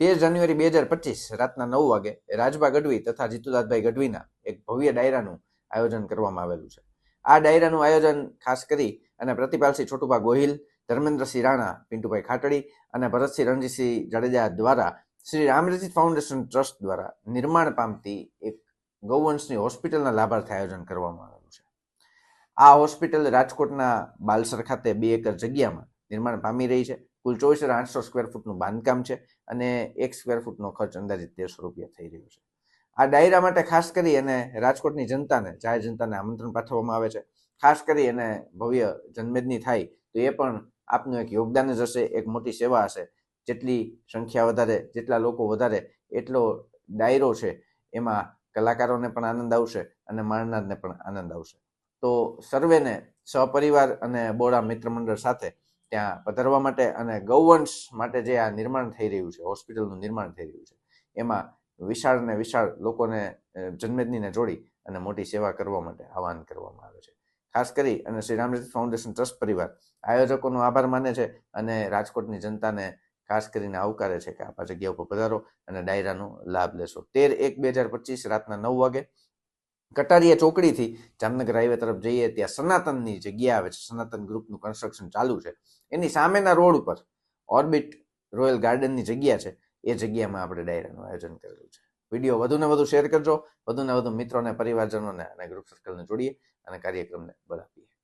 તેર જાન્યુઆરી બે હજાર પચીસ રાતના નવ વાગે રાજભા ગઢવી તથા જીતુદાસભાઈ ગઢવીના એક ભવ્ય ડાયરાનું આયોજન કરવામાં આવેલું છે. આ ડાયરાનું આયોજન ખાસ કરી અને પ્રતિપાલસિંહ છોટુભા ગોહિલ, ધર્મેન્દ્રસિંહ રાણા, પિન્ટુભાઈ ખાટડી અને ભરતસિંહ રણજીતસિંહ જાડેજા દ્વારા શ્રી રામરજી ફાઉન્ડેશન ટ્રસ્ટ દ્વારા નિર્માણ પામતી એક ગૌવંશની હોસ્પિટલના લાભાર્થે આયોજન કરવામાં આવેલું છે. આ હોસ્પિટલ રાજકોટના બાલસર ખાતે બે એકર જગ્યામાં નિર્માણ પામી રહી છે. કુલ ચોવીસ હજાર આઠસો સ્ક્વેર ફૂટનું બાંધકામ છે અને એક સ્ક્વેર ફૂટનો ખર્ચ અંદાજિત તેરસો રૂપિયા થઈ રહ્યો છે. આ ડાયરા માટે ખાસ કરી અને રાજકોટની જનતાને, જાહેર જનતાને આમંત્રણ પાઠવવામાં આવે છે. ખાસ કરી અને ભવ્ય જન્મેદની થાય તો એ પણ આપનું એક યોગદાન જ હશે, એક મોટી સેવા હશે. જેટલી સંખ્યા વધારે, જેટલા લોકો વધારે, એટલો ડાયરો છે. એમાં કલાકારોને પણ આનંદ આવશે અને માણનારને પણ આનંદ આવશે. તો સર્વેને સહપરિવાર અને બોરા મિત્ર મંડળ સાથે ત્યાં પધારવા માટે અને ગૌવંશ માટે જે આ નિર્માણ થઈ રહ્યું છે, હોસ્પિટલનું નિર્માણ થઈ રહ્યું છે, એમાં વિશાળ ને વિશાળ લોકોને જન્મેદનીને જોડી અને મોટી સેવા કરવા માટે આહવાન કરવામાં આવે છે. ખાસ કરી અને શ્રી રામજી ફાઉન્ડેશન ટ્રસ્ટ પરિવાર આયોજકોનો આભાર માને છે અને રાજકોટની જનતાને ખાસ કરીને આવકારે છે કે આ જગ્યા ઉપર પધારો અને ડાયરાનો લાભ લેશો. તેર એક બે હજાર પચીસ રાતના નવ વાગે કટારિયા ચોકડીથી જામનગર હાઈવે તરફ જઈએ, ત્યાં સનાતનની જગ્યા આવે છે. સનાતન ગ્રુપનું કન્સ્ટ્રક્શન ચાલુ છે. એની સામેના રોડ ઉપર ઓર્બિટ રોયલ ગાર્ડનની જગ્યા છે. એ જગ્યામાં આપણે ડાયરાનું આયોજન કરેલું છે. વીડિયો વધુને વધુ શેર કરજો. વધુને વધુ મિત્રોને, પરિવારજનોને અને ગ્રુપ સર્કલને જોડીએ અને કાર્યક્રમને બળ